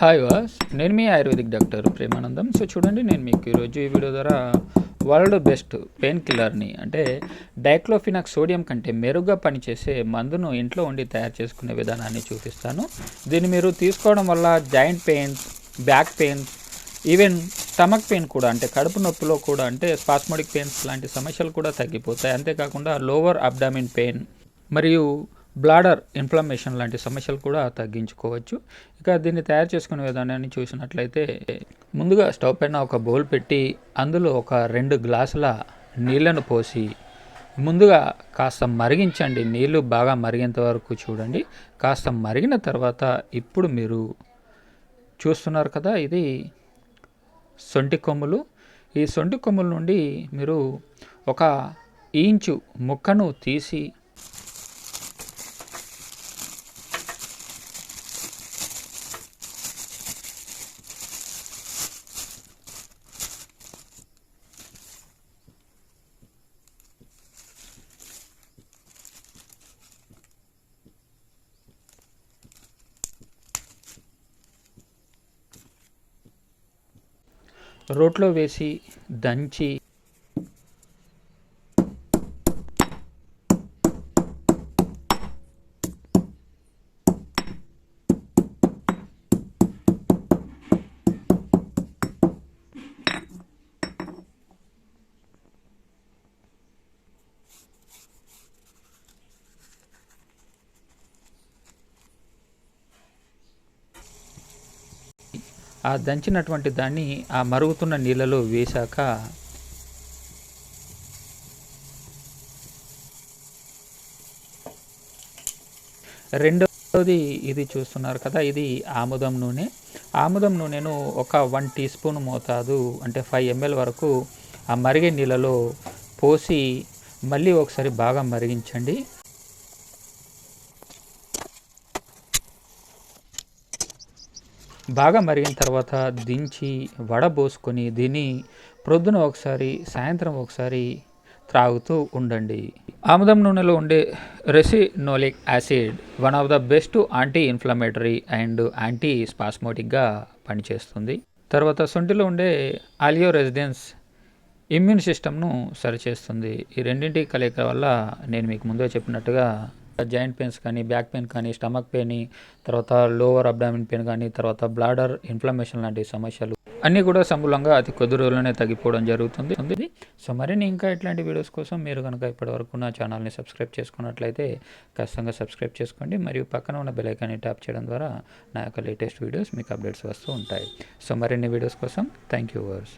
Hi వాస్ నేను మీ ఆయుర్వేదిక్ డాక్టర్ ప్రేమానందం. సో చూడండి నేను మీకు ఈరోజు ఈ వీడియో ద్వారా వరల్డ్ బెస్ట్ పెయిన్ కిల్లర్ని అంటే డైక్లోఫినాక్ సోడియం కంటే మెరుగ్గా పనిచేసే మందును ఇంట్లో ఉండి తయారు చేసుకునే విధానాన్ని చూపిస్తాను. దీన్ని మీరు తీసుకోవడం వల్ల joint pains back pains even stomach pain కూడా అంటే కడుపు నొప్పిలో కూడా అంటే స్పాస్మోడిక్ పెయిన్స్ లాంటి సమస్యలు కూడా తగ్గిపోతాయి. అంతేకాకుండా లోవర్ అబ్డామిన్ పెయిన్ మరియు బ్లాడర్ ఇన్ఫ్లమేషన్ లాంటి సమస్యలు కూడా తగ్గించుకోవచ్చు. ఇక దీన్ని తయారు చేసుకునే విధానాన్ని చూసినట్లయితే ముందుగా స్టవ్ పైన ఒక బౌల్ పెట్టి అందులో ఒక రెండు గ్లాసుల నీళ్ళను పోసి ముందుగా కాస్త మరిగించండి. నీళ్ళు బాగా మరిగేంత వరకు చూడండి. కాస్త మరిగిన తర్వాత ఇప్పుడు మీరు చూస్తున్నారు కదా ఇది సొంటి కొమ్ములు. ఈ సొంటి కొమ్ముల నుండి మీరు ఒక ఇంచు ముక్కను తీసి రోట్లో వేసి దంచి ఆ దంచినటువంటి దాన్ని ఆ మరుగుతున్న నీళ్ళలో వేశాక రెండవది ఇది చూస్తున్నారు కదా ఇది ఆముదం నూనె. ఆముదం నూనెను ఒక వన్ టీ స్పూన్ మోతాదు అంటే ఫైవ్ ఎంఎల్ వరకు ఆ మరిగే నీళ్ళలో పోసి మళ్ళీ ఒకసారి బాగా మరిగించండి. బాగా మరిగిన తర్వాత దించి వడబోసుకొని దీన్ని ప్రొద్దున ఒకసారి సాయంత్రం ఒకసారి త్రాగుతూ ఉండండి. ఆముదం నూనెలో ఉండే ricinoleic acid one of the best anti inflammatory and anti స్పాస్మోటిక్గా పనిచేస్తుంది. తర్వాత సొంటిలో ఉండే ఆలియో రెసిడెన్స్ ఇమ్యూన్ సిస్టమ్ను సరిచేస్తుంది. ఈ రెండింటి కలయిక వల్ల నేను మీకు ముందే చెప్పినట్టుగా జాయింట్ పెయిన్స్ కానీ బ్యాక్ పెయిన్ కానీ స్టమక్ పెయిన్ తర్వాత లోవర్ అబ్డామిన్ పెయిన్ కానీ తర్వాత బ్లాడర్ ఇన్ఫ్లమేషన్ లాంటి సమస్యలు. అన్నీ కూడా సమూలంగా అతి కొద్ది రోజుల్లోనే తగ్గిపోవడం జరుగుతుంది. సో మరిన్ని ఇంకా ఇట్లాంటి వీడియోస్ కోసం మీరు కనుక ఇప్పటివరకు నా ఛానల్ని సబ్స్క్రైబ్ చేసుకున్నట్లయితే ఖచ్చితంగా సబ్స్క్రైబ్ చేసుకోండి. మరియు పక్కన ఉన్న బెలైకాన్ని ట్యాప్ చేయడం ద్వారా నా యొక్క లేటెస్ట్ వీడియోస్ మీకు అప్డేట్స్ వస్తూ ఉంటాయి. సో మరిన్ని వీడియోస్ కోసం థ్యాంక్ యూ వర్స్